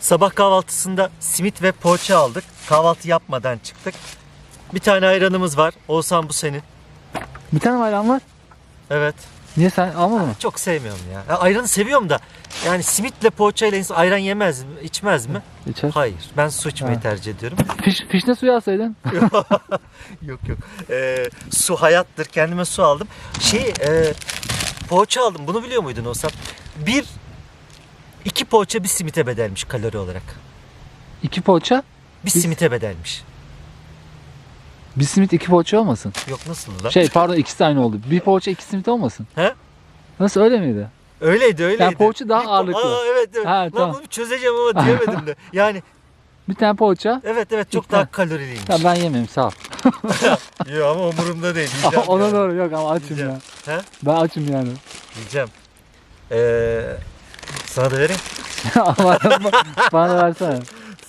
Sabah kahvaltısında simit ve poğaça aldık. Kahvaltı yapmadan çıktık. Bir tane ayranımız var. Oğuzhan bu senin. Bir tane ayran var. Evet. Niye sen almadın mı? Çok sevmiyorum ya. ya ayranı seviyorum da. Yani simitle poğaçayla insan ayran yemez mi? içmez mi? İçer. Hayır. Ben su içmeyi Ha. tercih ediyorum. Fiş, fişne suyu alsaydın. yok yok. Ee, su hayattır. Kendime su aldım. Şey e, poğaça aldım. Bunu biliyor muydun Oğuzhan? Bir iki poğaça bir simite bedelmiş kalori olarak. İki poğaça. Bir Biz- simite bedelmiş. Bir simit iki poğaça olmasın. Yok nasıl lan? Şey pardon ikisi de aynı oldu. Bir poğaça iki simit olmasın. He? Nasıl öyle miydi? Öyleydi öyleydi. Yani poğaça daha ağırlıklı. Aa, evet evet. Ha, Lan tamam. bunu çözeceğim ama diyemedim de. Yani Bir tane poğaça. evet evet çok daha kaloriliymiş. Ya ben yemeyeyim sağ ol. Yok ama umurumda değil. Yiyeceğim Ona yani. doğru yok ama açım Yiyeceğim. ya. He? Ben açım yani. Yiyeceğim. Ee, sana da vereyim. bana, da versene.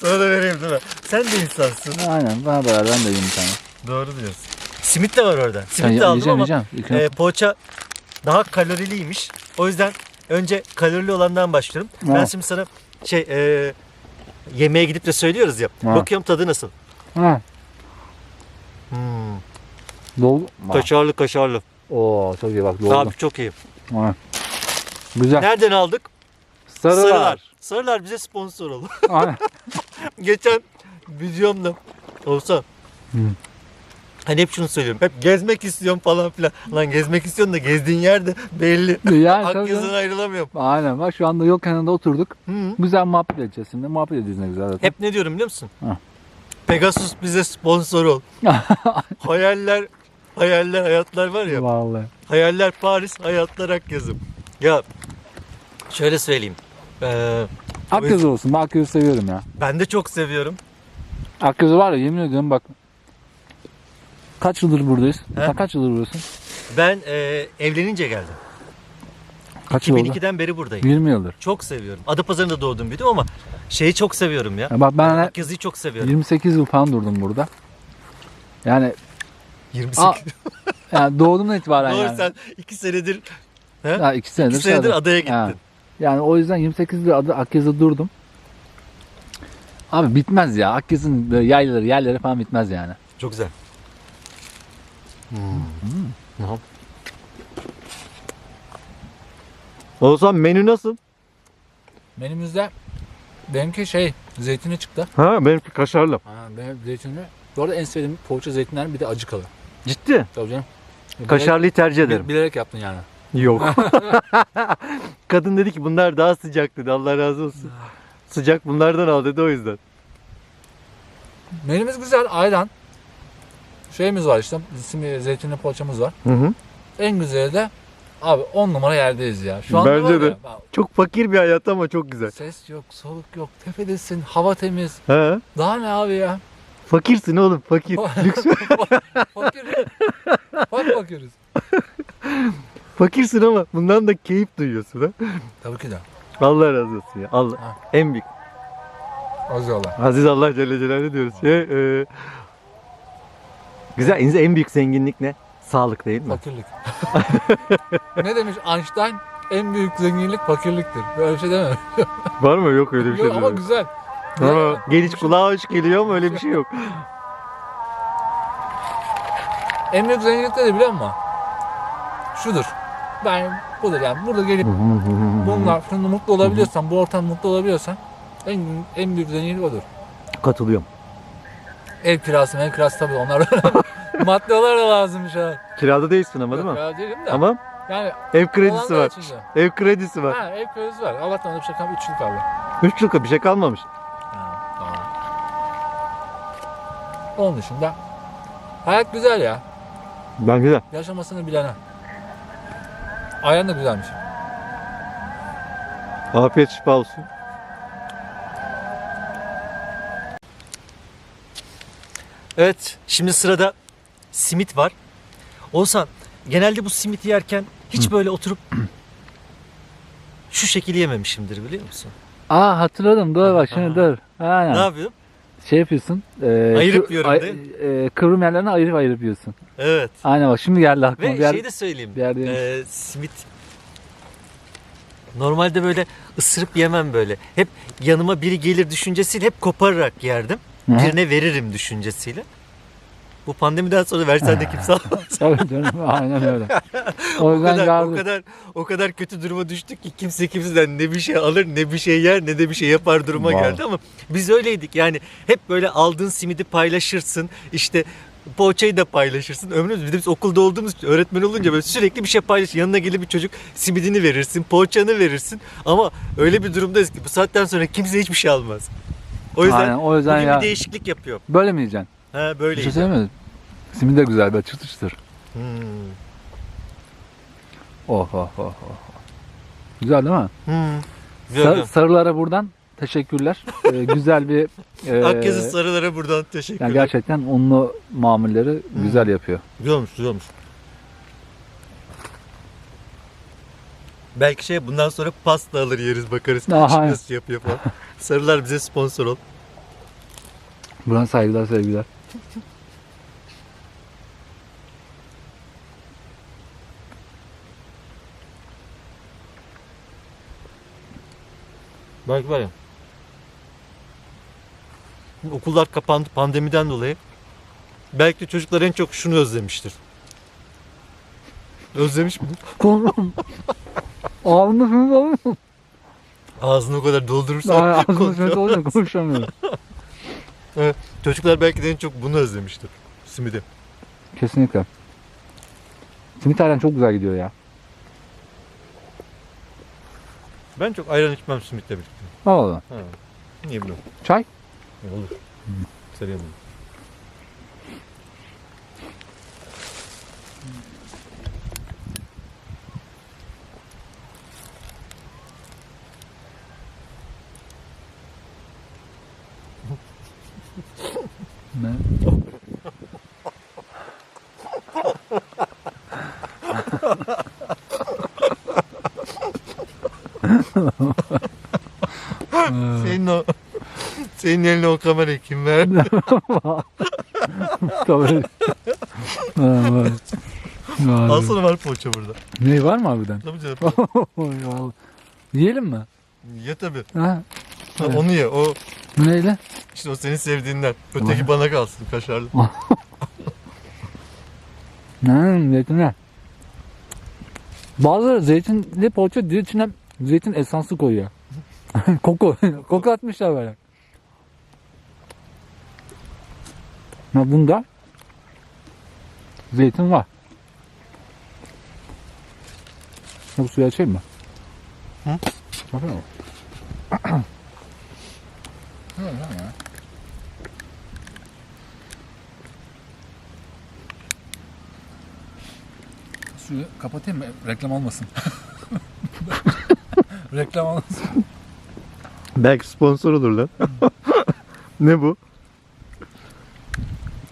Sana da vereyim değil mi? Sen de insansın. Aynen bana da ver ben de yiyeyim tane. Doğru diyorsun. Simit de var orada. Simit de aldım ama yiyeceğim. E, poğaça daha kaloriliymiş. O yüzden önce kalorili olandan başlıyorum. Ben Ha. şimdi sana şey e, yemeğe gidip de söylüyoruz ya. Ha. Bakıyorum tadı nasıl? Ha. Hmm, Doldu. kaşarlı kaşarlı. Oo çok iyi bak doldu. Abi çok iyi. Ha. Güzel. Nereden aldık? Sarılar. Sarılar. Sarılar bize sponsor. Aynen. Geçen videomda olsa Hı. hani hep şunu söylüyorum. Hep gezmek istiyorum falan filan. Lan gezmek istiyorsun da gezdiğin yerde belli. yani. Akyazı'dan ayrılamıyorum. Aynen bak şu anda yol kenarında oturduk. Hı. Güzel muhabbet edeceğiz şimdi. Muhabbet ediyoruz ne güzel zaten. Hep ne diyorum biliyor musun? Ha. Pegasus bize sponsor ol. hayaller hayaller hayatlar var ya. Vallahi. Hayaller Paris, hayatlar Akyazı. Ya şöyle söyleyeyim. Ee, Akgözü olsun. Ben Akgöz'ü seviyorum ya. ben de çok seviyorum. Akgöz'ü var ya yemin ediyorum bak. Kaç yıldır buradayız? He? Sen kaç yıldır buradasın? Ben e, evlenince geldim. Kaç yıl oldu? 2002'den beri buradayım. 20 yıldır. Çok seviyorum. Adapazarı'nda doğdum büyüdüm ama şeyi çok seviyorum ya. Ya bak ben Akyazı'yı çok seviyorum. 28 yıl falan durdum burada. Yani 28. Aa, yani doğduğumdan itibaren Doğru yani. sen 2 senedir he? Ya iki senedir. 2 senedir dışarıda. adaya gittin. Ha. Yani o yüzden 28 yıldır adı Akyazı'da durdum. Abi bitmez ya. Akyazı'nın böyle yaylaları, yerleri falan bitmez yani. Çok güzel. Hmm. Oğuzhan menü nasıl? Menümüzde benimki şey zeytini çıktı. Ha benimki kaşarlı. Ha, benim zeytinli. Bu arada en sevdiğim poğaça zeytinler bir de acıkalı. Ciddi. Tabii canım. Kaşarlıyı tercih Bilerek, ederim. bilerek yaptın yani. Yok. Kadın dedi ki bunlar daha sıcak dedi. Allah razı olsun. Sıcak bunlardan al dedi o yüzden. Menümüz güzel. Ayran. Şeyimiz var işte. Bizim zeytinli poğaçamız var. Hı hı. En güzeli de abi 10 numara yerdeyiz ya. Şu anda Bence var de. ya, bak, Çok fakir bir hayat ama çok güzel. ses yok, soluk yok, tepedesin, hava temiz. Ha? Daha ne abi ya? Fakirsin oğlum fakir. Lüks. Fakir. Bak bakıyoruz. Fakirsin ama bundan da keyif duyuyorsun ha. Tabii ki de. Allah razı olsun ya. Allah. Ha. En büyük. Az Allah. Aziz Allah Celle Celaluhu diyoruz. Şey, e, güzel. En- En büyük zenginlik ne? Sağlık değil mi? Fakirlik. ne demiş Einstein? En büyük zenginlik fakirliktir. Böyle bir şey deme. Var mı? Yok öyle bir şey. Yok ama güzel. Ama geliş kulağa hoş geliyor ama öyle bir şey yok. En büyük zenginlik de biliyor musun? Şudur. Ben budur yani. Burada gelip bunlar şunu mutlu olabiliyorsan, bu ortam mutlu olabiliyorsan en, en büyük zenginlik odur. Katılıyorum. Ev kirası, ev kirası tabii onlar madde olarak da lazım şu an. Kirada değilsin ama değil mi? Ya değilim de. Ama yani ev kredisi var. için de. Ev kredisi var. Ha, ev kredisi var. Allah'tan öyle bir şey kalmadı. 3 yıl kaldı. 3 yıllık bir şey kalmamış. Ha, tamam. Onun dışında hayat güzel ya. Ben güzel. Yaşamasını bilene. Ayran da güzelmiş. Afiyet şifa olsun. Evet, şimdi sırada simit var. Oğuzhan, genelde bu simiti yerken hiç böyle oturup şu şekil yememişimdir biliyor musun? Aa hatırladım. Dur bak şimdi dur. Aynen. Ne yapıyorum? Şey yapıyorsun. E, Ayırıp kı- yiyorum ay- değil e, kıvrım yerlerini ayırıp ayırıp yiyorsun. Evet. Aynen bak şimdi geldi aklıma. Ve Bir yer- şey de söyleyeyim. bir yerde yemiş. Ee, simit Normalde böyle ısırıp yemem böyle. Hep yanıma biri gelir düşüncesiyle hep kopararak yerdim. Hı. Birine veririm düşüncesiyle. Bu pandemiden sonra versen de kimse almaz. Tabii canım aynen öyle. O o kadar, o yardım. kadar o kadar kötü duruma düştük ki kimse kimseden ne bir şey alır ne bir şey yer ne de bir şey yapar duruma Wow. geldi ama biz öyleydik. Yani hep böyle aldığın simidi paylaşırsın. işte poğaçayı da paylaşırsın. Ömrümüz bir de biz okulda olduğumuz için öğretmen olunca böyle sürekli bir şey paylaş. Yanına gelir bir çocuk simidini verirsin, poğaçanı verirsin. Ama öyle bir durumdayız ki bu saatten sonra kimse hiçbir şey almaz. O yüzden, Aynen, o yüzden bugün ya- bir değişiklik yapıyor. Böyle mi yiyeceksin? Ha Bir şey söyleyeyim mi? Simit de güzel böyle çıtır çıtır. Hmm. Oh oh oh oh. Güzel değil mi? Hmm. Sar- güzel. sarılara buradan teşekkürler. Ee, güzel bir e, Herkese sarılara buradan teşekkür yani ederim. gerçekten unlu mamulleri güzel yapıyor. Güzel olmuş, güzel olmuş. Belki şey bundan sonra pasta alır yeriz bakarız. Aha. Nasıl yapıyor falan. Sarılar bize sponsor ol. Buradan saygılar sevgiler. Belki var ya. Okullar kapandı pandemiden dolayı. Belki de çocuklar en çok şunu özlemiştir. Özlemiş mi? Konum. Ağzını sınıf Ağzını o kadar doldurursan Ağzını konuşamaz. sınıf konuşamıyorum. Çocuklar belki de en çok bunu özlemiştir. Simidi. Kesinlikle. Simit halen çok güzel gidiyor ya. Ben çok ayran içmem simitle birlikte. Allah. Ha. Niye bilmiyorum. Çay? Ya olur. Seviyorum. Ne? Senin o senin eline o kamerayı kim verdi? Tabii. Ha, var. Var. Poğaça burada. Ne var mı harbiden? Tabii canım. Yiyelim mi? ye tabii. Ha? Ha, Evet. Onu ye. O neyle? işte o senin sevdiğinden. Öteki bana kalsın kaşarlı. Hmm, zeytinler. Bazıları zeytinli poğaça diyor içine zeytin esansı koyuyor. koku. koku atmışlar böyle. Ha bunda zeytin var. Ya bu suyu açayım mı? Hı? Bakın o. Suyu kapatayım mı? Reklam olmasın. Reklam olmasın. Belki sponsor olur lan. ne bu?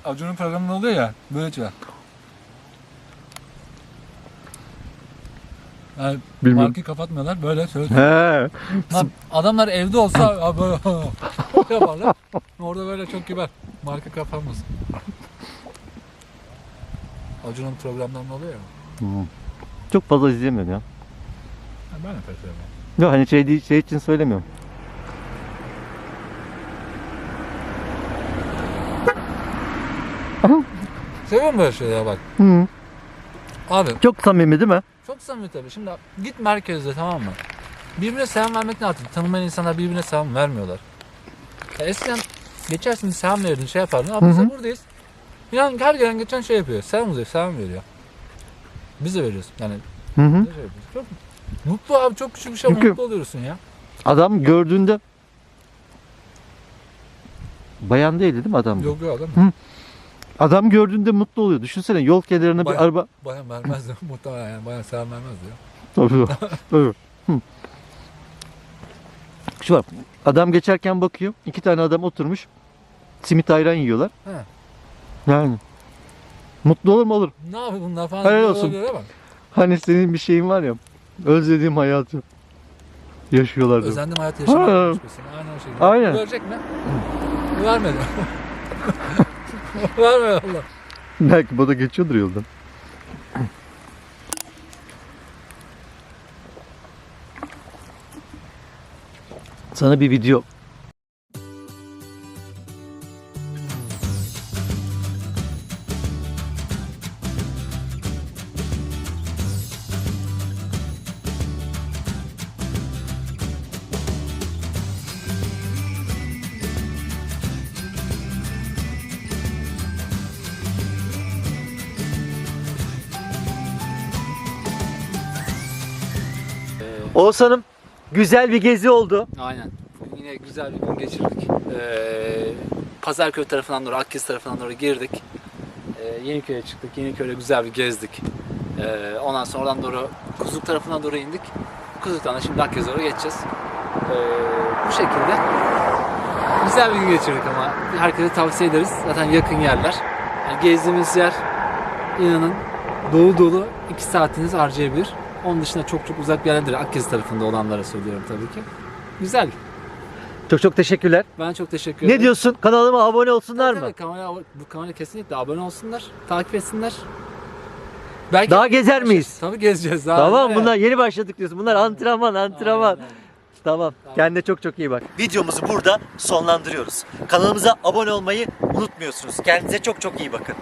Acun'un programında oluyor ya. Böyle çıkar. Yani Bilmiyorum. markayı kapatmıyorlar. Böyle söz. He. Lan adamlar evde olsa ya böyle yaparlar. Orada böyle çok kibar. Marka kapanmasın. Acun'un programlarında oluyor ya. Çok fazla izleyemiyorum ya. Ha, Ben de pek sevmem. Yok hani şey, değil, şey için söylemiyorum. Seviyorum böyle şeyler bak. Hı. Abi Çok samimi değil mi? çok samimi tabii. Şimdi git merkezde tamam mı? Birbirine selam vermek ne artık? Tanımayan insanlar birbirine selam vermiyorlar. Ya eskiden geçersin selam verirdin şey yapardın. Abi biz de buradayız. Yani her gelen geçen şey yapıyor. Selam diyor, selam veriyor. Biz de veriyoruz. Yani Hı hı. ne şey yapıyoruz? Çok mutlu abi çok küçük bir şey ama Çünkü- mutlu oluyorsun ya. Adam gördüğünde Bayan değildi değil mi adam? Yok yok adam. Adam gördüğünde mutlu oluyor. Düşünsene yol kenarına bir araba. Bayan vermez diyor. Muhtemelen yani bayan selam vermez diyor. Tabii. Tabii. Hı. Şu var. Adam geçerken bakıyor. iki tane adam oturmuş. Simit ayran yiyorlar. He. Yani. Mutlu olur mu olur. Ne yapıyor bunlar falan. Helal olsun. olabilir ama Hani senin bir şeyin var ya. Özlediğim hayatı yaşıyorlardı. Özendim hayat yaşamak. Ha. Aynen o şekilde. Aynen. Görecek mi? Vermedi. Vermedi Allah. Belki bu da geçiyordur yoldan. Sana bir video Oğuzhan'ım güzel bir gezi oldu. Aynen. Yine güzel bir gün geçirdik. Ee, Pazarköy tarafından doğru, Akkiz tarafından doğru girdik. Ee, Yeniköy'e çıktık. Yeniköy'de güzel bir gezdik. Ee, ondan sonra oradan doğru Kuzluk tarafına doğru indik. Kuzluk'tan da şimdi Akkiz'e doğru geçeceğiz. Ee, bu şekilde güzel bir gün geçirdik ama herkese tavsiye ederiz. Zaten yakın yerler. Yani gezdiğimiz yer inanın dolu dolu 2 saatiniz harcayabilir. Onun dışında çok çok uzak bir yerler değil. Akkiz tarafında olanlara söylüyorum tabii ki. Güzel. Çok çok teşekkürler. Ben çok teşekkür ederim. Ne diyorsun? Kanalıma abone olsunlar Tabii, mı? tabii, kanala, bu kanala kesinlikle abone olsunlar. Takip etsinler. Belki Daha gezer miyiz? Tabii gezeceğiz. Daha Tamam bunlar yeni başladık diyorsun. Bunlar antrenman antrenman. Aynen. Tamam. Tamam. Kendine çok çok iyi bak. Videomuzu burada sonlandırıyoruz. Kanalımıza abone olmayı unutmuyorsunuz. Kendinize çok çok iyi bakın.